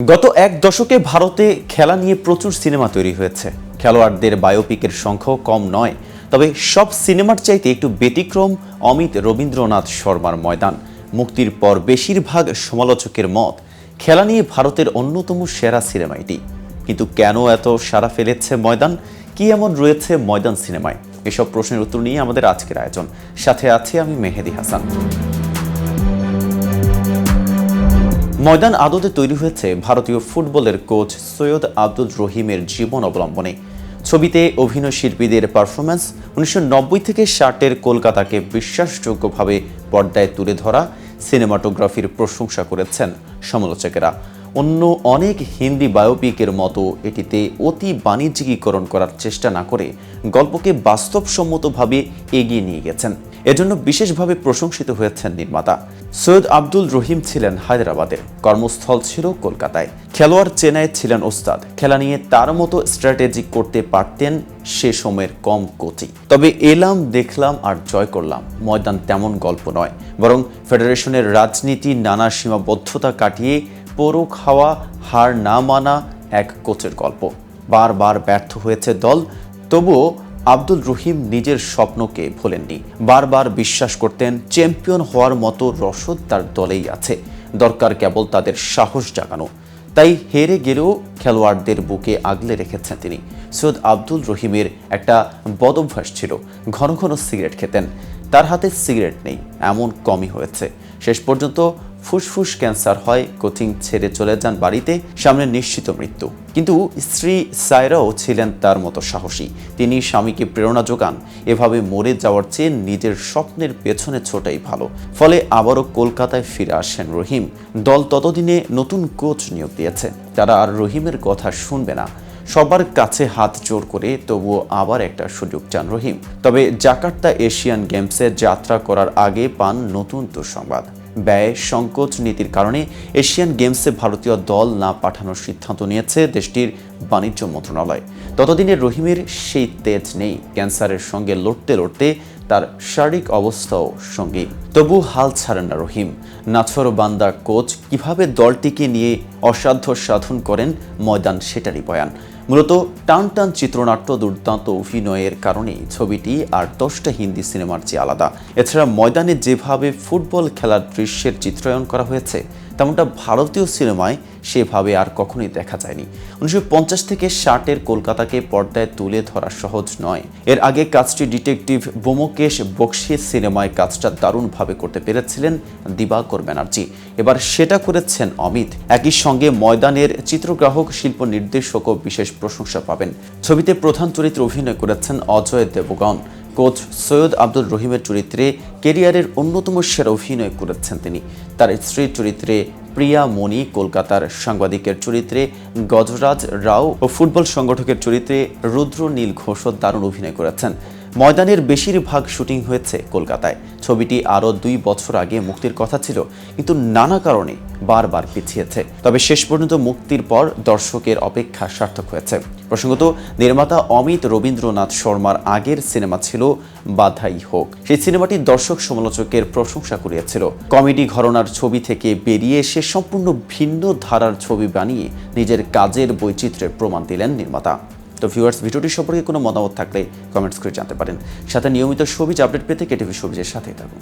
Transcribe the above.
গত এক দশকে ভারতে খেলা নিয়ে প্রচুর সিনেমা তৈরি হয়েছে। খেলোয়াড়দের বায়োপিকের সংখ্যাও কম নয়, তবে সব সিনেমার চাইতে একটু ব্যতিক্রম অমিত রবীন্দ্রনাথ শর্মার ময়দান। মুক্তির পর বেশিরভাগ সমালোচকের মত, খেলা নিয়ে ভারতের অন্যতম সেরা সিনেমা এটি। কিন্তু কেন এত সারা ফেলেছে ময়দান? কি এমন রয়েছে ময়দান সিনেমায়? এসব প্রশ্নের উত্তর নিয়ে আমাদের আজকের আয়োজন। সাথে আছে আমি মেহেদি হাসান। ময়দান আদতে তৈরি হয়েছে ভারতীয় ফুটবলের কোচ সৈয়দ আব্দুল রহিমের জীবন অবলম্বনে। ছবিতে অভিনয় শিল্পীদের পারফরম্যান্স উনিশশো নব্বই থেকে ষাটের কলকাতাকে বিশ্বাসযোগ্যভাবে পর্দায় তুলে ধরা সিনেমাটোগ্রাফির প্রশংসা করেছেন সমালোচকেরা। অন্য অনেক হিন্দি বায়োপিকের মতো এটিতে অতি বাণিজ্যিকীকরণ করার চেষ্টা না করে গল্পকে বাস্তবসম্মতভাবে এগিয়ে নিয়ে গেছেন। এজন্য বিশেষভাবে প্রশংসিত হয়েছেন নির্মাতা। সৈয়দ আব্দুল রহিম ছিলেন হায়দ্রাবাদের। কর্মস্থল ছিল কলকাতায়। খেলোয়াড় চেন্নাইয়ে ছিলেন ওস্তাদ। খেলা নিয়ে তার মতো স্ট্র্যাটেজি করতে পারতেন সে সময়ের কম কোচই তবে এলাম, দেখলাম আর জয় করলাম। ময়দান তেমন গল্প নয়। বরং ফেডারেশনের রাজনীতি নানা সীমাবদ্ধতা কাটিয়ে পরো খাওয়া, হার না মানা এক কোচের গল্প। বারবার ব্যর্থ হয়েছে দল, তবুও আব্দুল রহিম নিজের স্বপ্নকে ভোলেননি। বারবার বিশ্বাস করতেন চ্যাম্পিয়ন হওয়ার মতো রসদ তার দলেই আছে। দরকার কেবল তাদের সাহস জাগানো। তাই হেরে গেলেও খেলোয়াড়দের বুকে আগলে রেখেছেন তিনি। সৈয়দ আব্দুল রহিমের একটা বদভ্যাস ছিল, ঘন ঘন সিগারেট খেতেন। তার হাতে সিগারেট নেই, এমন কমই হয়েছে। শেষ পর্যন্ত ফুসফুস ক্যান্সার হয় কোচিং ছেড়ে চলে যান বাড়িতে, সামনে নিশ্চিত মৃত্যু। কিন্তু স্ত্রী সায়রাও ছিলেন তার মতো সাহসী। তিনি স্বামীকে প্রেরণা যোগান, এভাবে মরে যাওয়ার চেয়ে নিজের স্বপ্নের পেছনে ছোটাই ভালো। ফলে আবারও কলকাতায় ফিরে আসেন রহিম। দল ততদিনে নতুন কোচ নিয়োগ দিয়েছে। তারা আর রহিমের কথা শুনবে না। সবার কাছে হাত জোর করে তবুও আবার একটা সুযোগ চান রহিম। তবে জাকার্তা এশিয়ান গেমসে যাত্রা করার আগে পান নতুন দুঃসংবাদ। ব্যয় সংকোচ নীতির কারণে এশিয়ান গেমসে ভারতীয় দল না পাঠানোর সিদ্ধান্ত নিয়েছে দেশটির বাণিজ্য মন্ত্রণালয়। ততদিনে রহিমের সেই তেজ নেই, ক্যান্সারের সঙ্গে লড়তে লড়তে তার শারীরিক অবস্থাও সঙ্গী তবু হাল ছাড়েন না রহিম। নাছর বান্দা কোচ কীভাবে দলটিকে নিয়ে অসাধ্য সাধন করেন ময়দান সেটারই বয়ান। মূলত টান টান চিত্রনাট্য দুর্দান্ত অভিনয়ের কারণে ছবিটি আর দশটা হিন্দি সিনেমার চেয়ে আলাদা। এছাড়া ময়দানে যেভাবে ফুটবল খেলার দৃশ্যের চিত্রায়ন করা হয়েছে তেমনটা ভারতীয় সিনেমায় সেভাবে আর কখনোই দেখা যায়নি। উনিশশো পঞ্চাশ থেকে ষাটের কলকাতাকে পর্দায় তুলে ধরা সহজ নয়। এর আগে কাজটি ডিটেকটিভ বোমকেশ বক্সি সিনেমায় কাজটা দারুণভাবে করতে পেরেছিলেন দিবাকর ব্যানার্জি। এবার সেটা করেছেন অমিত। একই সঙ্গে ময়দানের চিত্রগ্রাহক, শিল্প নির্দেশকও বিশেষ প্রশংসা পাবেন। ছবিতে প্রধান চরিত্রে অভিনয় করেছেন অজয় দেবগন। কোচ সৈয়দ আব্দুল রহিমের চরিত্রে কেরিয়ারের অন্যতম সেরা অভিনয় করেছেন তিনি। তার স্ত্রীর চরিত্রে প্রিয়া মণি, কলকাতার সাংবাদিকের চরিত্রে গজরাজ রাও ও ফুটবল সংগঠকের চরিত্রে রুদ্র নীল ঘোষও দারুণ অভিনয় করেছেন। ময়দানের বেশিরভাগ শুটিং হয়েছে কলকাতায়। ছবিটি আরও দুই বছর আগে মুক্তির কথা ছিল, কিন্তু নানা কারণে বারবার পিছিয়েছে। তবে শেষ পর্যন্ত মুক্তির পর দর্শকের অপেক্ষা সার্থক হয়েছে। প্রসঙ্গত, নির্মাতা অমিত রবীন্দ্রনাথ শর্মার আগের সিনেমা ছিল বাধাই হোক। সেই সিনেমাটি দর্শক সমালোচকের প্রশংসা কুড়িয়েছিল। কমেডি ঘরনার ছবি থেকে বেরিয়ে সে সম্পূর্ণ ভিন্ন ধারার ছবি বানিয়ে নিজের কাজের বৈচিত্র্যের প্রমাণ দিলেন নির্মাতা। তো ভিউয়ার্স, ভিডিওটি সম্পর্কে কোনো মতামত থাকলে কমেন্টস করে জানতে পারেন। সাথে নিয়মিত ছবি আপডেট পেতে কেটিভি সবিজের সাথেই থাকুন।